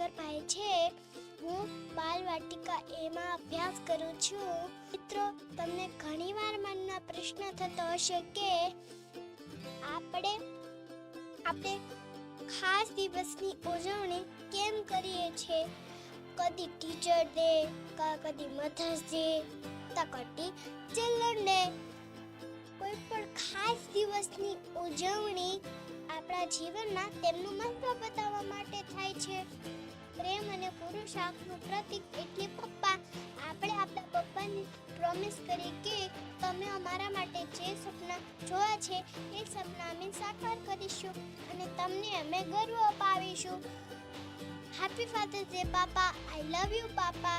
સાગરભાઈ છે, હું બાલવાટિકા એમાં અભ્યાસ કરું છું. મિત્રો, તમને ઘણીવાર મનમાં પ્રશ્ન થતો હશે કે આપણે આપણે ખાસ દિવસની ઉજવણી કેમ કરીએ છીએ કદી ટીચર ડે કદી મધર્સ ડે તો, કદી ચિલ્ડ્રન ડે કોઈ પણ ખાસ દિવસની ઉજવણી આપણા જીવનમાં તેમનું મહત્વ બતાવવા માટે થાય છે. પ્રેમ અને પુરુષાર્થનું પ્રતીક એટલે પપ્પા. આપણે આપણા પપ્પાને પ્રોમિસ કરી કે તમે અમારા માટે જે સપના જોયા છે એ સપના અમે સાકાર કરીશું અને તમને અમે ગર્વ અપાવીશું. હેપી ફાધર્સ ડે પાપા આઈ લવ યુ પાપા